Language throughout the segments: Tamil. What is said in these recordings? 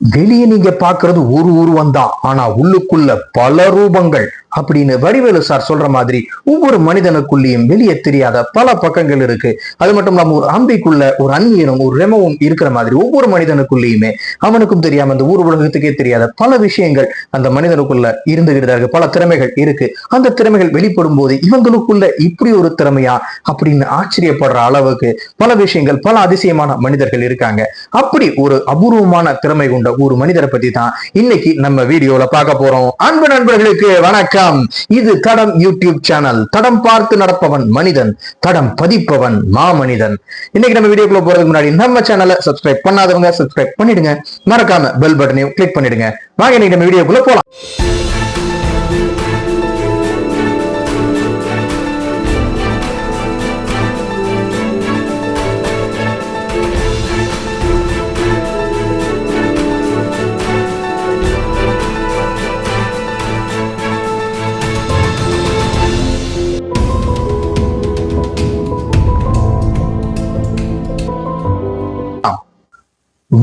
வெளியே நீங்க பாக்குறது ஒரு உருவம் தான். ஆனா உள்ளுக்குள்ள பல ரூபங்கள் அப்படின்னு வடிவேலு சார் சொல்ற மாதிரி ஒவ்வொரு மனிதனுக்குள்ளேயும் வெளியே தெரியாத பல பக்கங்கள் இருக்கு. அது மட்டும் இல்லாம ஒரு அம்பிக்குள்ள ஒரு அந்நியனும் ஒரு ரெமவும் இருக்கிற மாதிரி ஒவ்வொரு மனிதனுக்குள்ளேயுமே அவனுக்கும் தெரியாம அந்த ஊர் உலகத்துக்கே தெரியாத பல விஷயங்கள் அந்த மனிதனுக்குள்ள இருந்துகிட்டு இருக்கு. பல திறமைகள் இருக்கு. அந்த திறமைகள் வெளிப்படும் போது இவங்களுக்குள்ள இப்படி ஒரு திறமையா அப்படின்னு ஆச்சரியப்படுற அளவுக்கு பல விஷயங்கள் பல அதிசயமான மனிதர்கள் இருக்காங்க. அப்படி ஒரு அபூர்வமான திறமை கொண்டு ஒரு மனிதரை பத்தி தான் இன்னைக்கு நம்ம வீடியோல பார்க்க போறோம். அன்பு நண்பர்களுக்கு வணக்கம். இது தடம் யூடியூப் சேனல். தடம் பார்த்து நடப்பவன் மனிதன் தடம் பதிப்பவன் மாமனிதன். இன்னைக்கு நம்ம வீடியோக்குள்ள போறதுக்கு முன்னாடி நம்ம சேனலை சப்ஸ்கிரைப் பண்ணாதவங்க சப்ஸ்கிரைப் பண்ணிடுங்க. மறக்காம பெல் பட்டனையும் கிளிக் பண்ணிடுங்க. வாங்க இன்னைக்கு நம்ம வீடியோக்குள்ள போலாம்.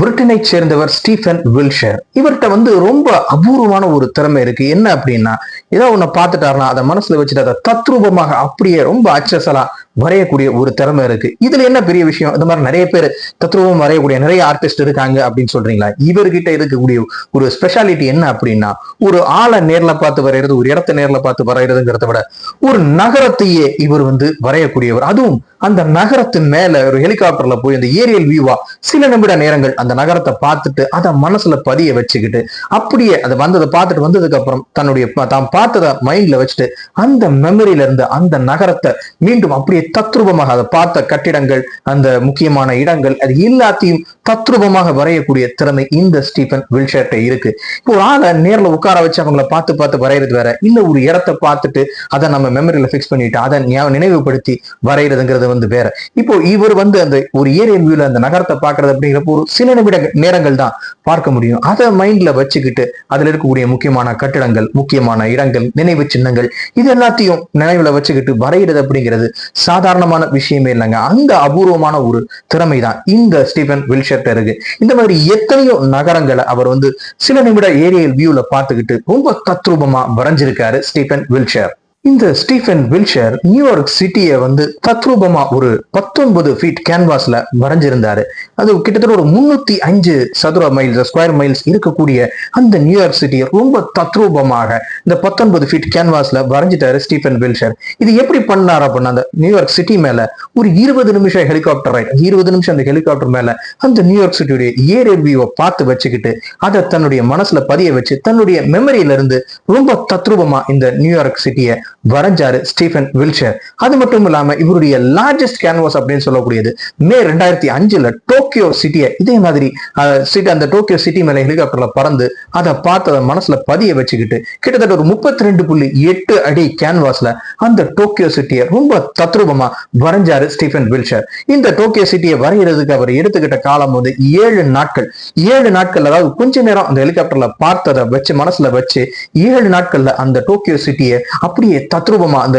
பிரிட்டனை சேர்ந்தவர் ஸ்டீஃபன் வில்ஷர். இவர்கிட்ட வந்து ரொம்ப அபூர்வமான ஒரு திறமை இருக்கு. என்ன அப்படின்னா ஏதோ ஒண்ணு பார்த்துட்டாருன்னா அதை மனசுல வச்சுட்டு அதை தத்ரூபமாக அப்படியே ரொம்ப அச்சசலா வரையக்கூடிய ஒரு திறமை இருக்கு. இதுல என்ன பெரிய விஷயம்? இந்த மாதிரி நிறைய பேர் தத்ரூபம் வரையக்கூடிய நிறைய ஆர்டிஸ்ட் இருக்காங்க அப்படின்னு சொல்றீங்களா? இவர்கிட்ட இருக்கக்கூடிய ஒரு ஸ்பெஷாலிட்டி என்ன அப்படின்னா ஒரு ஆளை நேர்ல பார்த்து வரைகிறது ஒரு இடத்த நேர்ல பார்த்து வரைகிறதுங்கிறத விட ஒரு நகரத்தையே இவர் வந்து வரையக்கூடியவர். அதுவும் அந்த நகரத்தின் மேல ஒரு ஹெலிகாப்டர்ல போய் அந்த ஏரியல் வியூவா சில நிமிட நேரங்கள் அந்த நகரத்தை பார்த்துட்டு அதை மனசுல பதிய வச்சுக்கிட்டு அப்படியே அதை வந்ததை பார்த்துட்டு வந்ததுக்கு அப்புறம் தன்னுடைய தான் பார்த்ததை மைண்ட்ல வச்சுட்டு அந்த மெமரியில இருந்து அந்த நகரத்தை மீண்டும் அப்படியே தத்ரூபமாக அதை பார்த்த கட்டிடங்கள் அந்த முக்கியமான இடங்கள் அது எல்லாத்தையும் தத்ரூபமாக வரையக்கூடிய திறமை இந்த ஸ்டீஃபன் வில்ஷர்ட்ட இருக்கு. இப்போ ஒரு ஆளை நேரில் உட்கார வச்சு அவங்கள பார்த்து பார்த்து வரைகிறது வேற. இல்ல ஒரு இடத்த பார்த்துட்டு அதை நம்ம மெமரியில ஃபிக்ஸ் பண்ணிட்டு அதை நினைவுபடுத்தி வரைகிறதுங்கிறது வந்து வேற. இப்போ இவர் வந்து அந்த ஒரு ஏரியல் வியூல அந்த நகரத்தை பார்க்கறது அப்படிங்கிறப்போ ஒரு சில நிமிட நேரங்கள் தான் பார்க்க முடியும். அதை மைண்ட்ல வச்சுக்கிட்டு அதுல இருக்கக்கூடிய முக்கியமான கட்டிடங்கள் முக்கியமான இடங்கள் நினைவு சின்னங்கள் இது எல்லாத்தையும் நினைவுல வச்சுக்கிட்டு வரைகிறது அப்படிங்கிறது சாதாரணமான விஷயமே இல்லைங்க. அந்த அபூர்வமான ஒரு திறமை தான் இந்த ஸ்டீஃபன் வில்ஷர்ட்ட இருக்கு. இந்த மாதிரி எத்தனையோ நகரங்களை அவர் வந்து சில நிமிட ஏரியல் வியூல பார்த்துக்கிட்டு ரொம்ப தத்ரூபமா வரைஞ்சிருக்காரு ஸ்டீஃபன் வில்ஷர் இந்த ஸ்டீஃபன் வில்ஷர் நியூயார்க் சிட்டியை வந்து தத்ரூபமா ஒரு பத்தொன்பது ஃபீட் கேன்வாஸ்ல வரைஞ்சிருந்தாரு. அது கிட்டத்தட்ட ஒரு முன்னூத்தி அஞ்சு சதுர மைல்ஸ் ஸ்கொயர் மைல்ஸ் இருக்கக்கூடிய அந்த நியூயார்க் சிட்டியை ரொம்ப தத்ரூபமாக இந்த பத்தொன்பது ஃபீட் கேன்வாஸ்ல வரைஞ்சிட்டாரு ஸ்டீஃபன் வில்ஷர். இது எப்படி பண்ணார் அப்படின்னா அந்த நியூயார்க் சிட்டி மேல ஒரு இருபது நிமிஷம் ஹெலிகாப்டர் ரைட் இருபது நிமிஷம் அந்த ஹெலிகாப்டர் மேல அந்த நியூயார்க் சிட்டியுடைய ஏரியல் வியூவை பார்த்து வச்சுக்கிட்டு அதை தன்னுடைய மனசுல பதிய வச்சு தன்னுடைய மெமரியில இருந்து ரொம்ப தத்ரூபமா இந்த நியூயார்க் சிட்டியை வரைஞ்சாரு ஸ்டீஃபன் வில்ஷர். அது மட்டும் இல்லாம இவருடைய லார்ஜஸ்ட் கேன்வாஸ் அப்படின்னு சொல்லக்கூடியது மே ரெண்டாயிரத்தி அஞ்சுல டோக்கியோ சிட்டியை இதே மாதிரி சிட்டி அந்த டோக்கியோ சிட்டி மேல ஹெலிகாப்டர்ல பறந்து அதை பார்த்து அதை மனசுல பதிய வச்சுக்கிட்டு கிட்டத்தட்ட ஒரு முப்பத்தி ரெண்டு புள்ளி எட்டு அடி கேன்வாஸ்ல அந்த டோக்கியோ சிட்டியை ரொம்ப தத்ரூபமா வரைஞ்சாரு ஸ்டீஃபன் வில்ஷர். இந்த டோக்கியோ சிட்டியை வரைகிறதுக்கு அவர் எடுத்துக்கிட்ட காலம் வந்து ஏழு நாட்கள். ஏழு நாட்கள் அதாவது கொஞ்ச நேரம் அந்த ஹெலிகாப்டர்ல பார்த்ததை வச்சு மனசுல வச்சு ஏழு நாட்கள்ல அந்த டோக்கியோ சிட்டியை அப்படியே தத்ரூபமா அந்த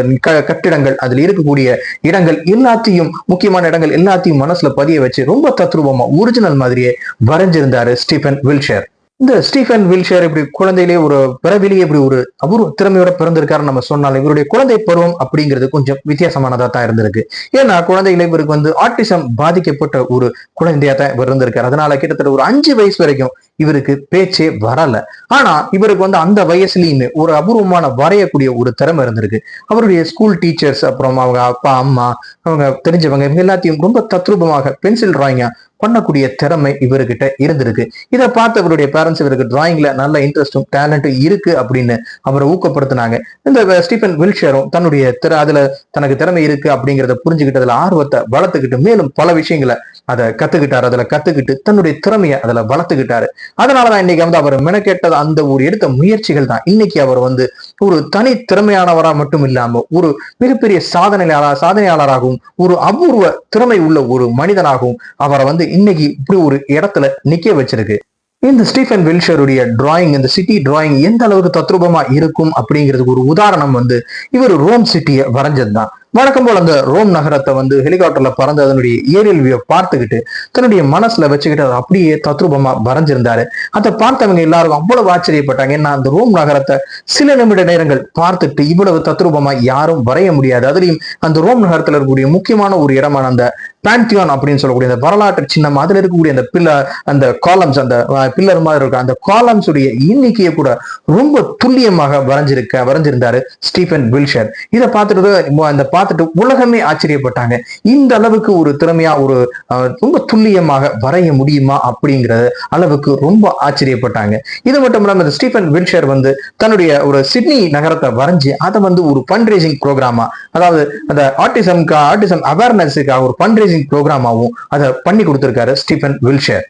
கட்டிடங்கள் அதுல இருக்கக்கூடிய இடங்கள் எல்லாத்தையும் முக்கியமான இடங்கள் எல்லாத்தையும் மனசுல பதிய வச்சு ரொம்ப தத்ரூபமா ஒரிஜினல் மாதிரியே வரைஞ்சிருந்தாரு ஸ்டீபன் வில்ஷேர். இந்த ஸ்டீஃபன் வில்ஷேர் இப்படி குழந்தையிலே ஒரு பிறவிலேயே இப்படி ஒரு அபூர்வ திறமையோட பிறந்திருக்காரு நம்ம சொன்னாலும் இவருடைய குழந்தை பருவம் அப்படிங்கிறது கொஞ்சம் வித்தியாசமானதா தான் இருந்திருக்கு. ஏன்னா குழந்தையில இவருக்கு வந்து ஆட்டிசம் பாதிக்கப்பட்ட ஒரு குழந்தையா தான் இவர் இருந்திருக்காரு. அதனால கிட்டத்தட்ட ஒரு அஞ்சு வயசு வரைக்கும் இவருக்கு பேச்சே வரல. ஆனா இவருக்கு வந்து அந்த வயசுலயுமே ஒரு அபூர்வமான வரையக்கூடிய ஒரு திறமை இருந்திருக்கு. அவருடைய ஸ்கூல் டீச்சர்ஸ் அப்புறம் அவங்க அப்பா அம்மா அவங்க தெரிஞ்சவங்க இவங்க எல்லாத்தையும் ரொம்ப தத்ரூபமாக பென்சில் டிராயிங்கா பண்ணக்கூடிய திறமை இவர்கிட்ட இருந்திருக்கு. இதை பார்த்து இவருடைய பேரண்ட்ஸ் இவருக்கு டிராயிங்ல நல்ல இன்ட்ரெஸ்டும் டேலண்ட்டும் இருக்கு அப்படின்னு அவரை ஊக்கப்படுத்தினாங்க. இந்த ஸ்டீஃபன் வில்ஷேரும் தன்னுடைய திற அதுல தனக்கு திறமை இருக்கு அப்படிங்கிறத புரிஞ்சுக்கிட்டதுல ஆர்வத்தை வளர்த்துக்கிட்டு மேலும் பல விஷயங்களை அதை கத்துக்கிட்டாரு அதுல கத்துக்கிட்டு தன்னுடைய திறமையை அதுல வளர்த்துக்கிட்டாரு. அதனாலதான் இன்னைக்கு வந்து அவர் மெனக்கெட்டது அந்த ஒரு எடுத்த முயற்சிகள் தான். இன்னைக்கு அவர் வந்து ஒரு தனி திறமையானவரா மட்டும் இல்லாம ஒரு மிகப்பெரிய சாதனையாளர் சாதனையாளராகவும் ஒரு அபூர்வ திறமை உள்ள ஒரு மனிதனாகவும் அவரை வந்து இன்னைக்கு இப்படி ஒரு இடத்துல நிக்க வச்சிருக்கு. இந்த ஸ்டீஃபன் வில்ஷருடைய டிராயிங் இந்த சிட்டி டிராயிங் எந்த அளவுக்கு தத்ரூபமா இருக்கும் அப்படிங்கிறதுக்கு ஒரு உதாரணம் வந்து இவர் ரோம் சிட்டியை வரைஞ்சது தான் வழக்கம் போல அந்த ரோம் நகரத்தை வந்து ஹெலிகாப்டர்ல பறந்து அதனுடைய ஏரியல் வியூ பார்த்துக்கிட்டு தன்னுடைய மனசுல வச்சுக்கிட்டு அதை அப்படியே தத்ரூபமா வரைஞ்சிருந்தாரு. அதை பார்த்தவங்க எல்லாரும் அவ்வளவு ஆச்சரியப்பட்டாங்க. ஏன்னா அந்த ரோம் நகரத்தை சில நிமிட நேரங்கள் பார்த்துட்டு இவ்வளவு தத்ரூபமா யாரும் வரைய முடியாது. அதுலயும் அந்த ரோம் நகரத்துல இருக்கக்கூடிய முக்கியமான ஒரு இடமான அந்த பேண்டியோன் அப்படின்னு சொல்லக்கூடிய அந்த வரலாற்று சின்னம் மாதிரி இருக்கக்கூடிய அந்த பில்லர் அந்த காலம்ஸ் அந்த பில்லர் மாதிரி இருக்க அந்த காலம்ஸ் உடைய எண்ணிக்கையை கூட ரொம்ப துல்லியமாக வரைஞ்சிருக்க வரைஞ்சிருந்தாரு ஸ்டீஃபன் வில்ஷர். இதை பார்த்துட்டு அந்த பார்த்துட்டு உலகமே ஆச்சரியப்பட்டாங்க. இந்த அளவுக்கு ஒரு திறமையா ஒரு ரொம்ப துல்லியமாக வரைய முடியுமா அப்படிங்கிறது அளவுக்கு ரொம்ப ஆச்சரியப்பட்டாங்க. இது மட்டும் இல்லாம இந்த ஸ்டீஃபன் வில்ஷர் வந்து தன்னுடைய ஒரு சிட்னி நகரத்தை வரைஞ்சு அதை வந்து ஒரு ஃபண்ட் ரேசிங் ப்ரோக்ராமா அதாவது அந்த ஆட்டிசம்க்கு ஆர்டிசம் அவேர்னஸுக்காக ஒரு ஃபண்ட் ரைசிங் ப்ரோக்ராமாவும் அதை பண்ணி கொடுத்திருக்காரு ஸ்டீஃபன் வில்ஷேர்.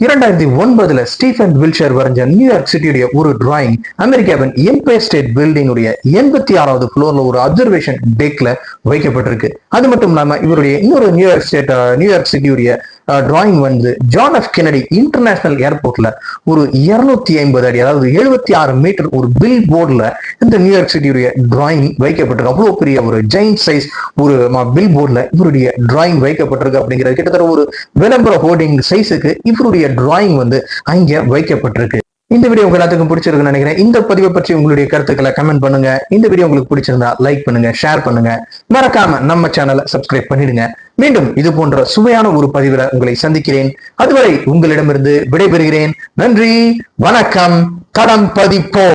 இரண்டாயிரத்தி ஒன்பதுல ஸ்டீஃபன் வில்ஷர் வரைஞ்ச நியூயார்க் சிட்டியுடைய ஒரு டிராயிங் அமெரிக்காவின் எம்பையர் ஸ்டேட் பில்டிங்குடைய எண்பத்தி ஆறாவது ஃப்ளோர்ல ஒரு அப்சர்வேஷன் டெக்ல வைக்கப்பட்டிருக்கு. அது மட்டும் இல்லாம இவருடைய இன்னொரு New York state New York சிட்டியுடைய drawing வந்து ஜான் எஃப் கெனடி இன்டர்நேஷனல் ஏர்போர்ட்ல ஒரு இருநூத்தி ஐம்பது அடி அதாவது எழுபத்தி ஆறு மீட்டர் ஒரு பில் போர்டில் இந்த நியூயார்க் சிட்டியுடைய டிராயிங் வைக்கப்பட்டிருக்கு. அவ்வளோ பெரிய ஒரு ஜெயின் சைஸ் ஒரு பில் போர்டில் இவருடைய டிராயிங் வைக்கப்பட்டிருக்கு அப்படிங்கிறது. கிட்டத்தட்ட ஒரு விளம்பர ஹோர்டிங் சைஸுக்கு இவருடைய டிராயிங் வந்து அங்கே வைக்கப்பட்டிருக்கு. இந்த வீடியோ உங்க எல்லாத்துக்கும் பிடிச்சிருக்குன்னு நினைக்கிறேன். இந்த பதிவை பற்றி உங்களுடைய கருத்துக்களை கமெண்ட் பண்ணுங்க. இந்த வீடியோ உங்களுக்கு பிடிச்சிருந்தா லைக் பண்ணுங்க ஷேர் பண்ணுங்க. மறக்காம நம்ம சேனலை சப்ஸ்கிரைப் பண்ணிடுங்க. மீண்டும் இது போன்ற சுவையான ஒரு பதிவில் உங்களை சந்திக்கிறேன். அதுவரை உங்களிடமிருந்து விடைபெறுகிறேன். நன்றி வணக்கம் கடன் பதிப்போம்.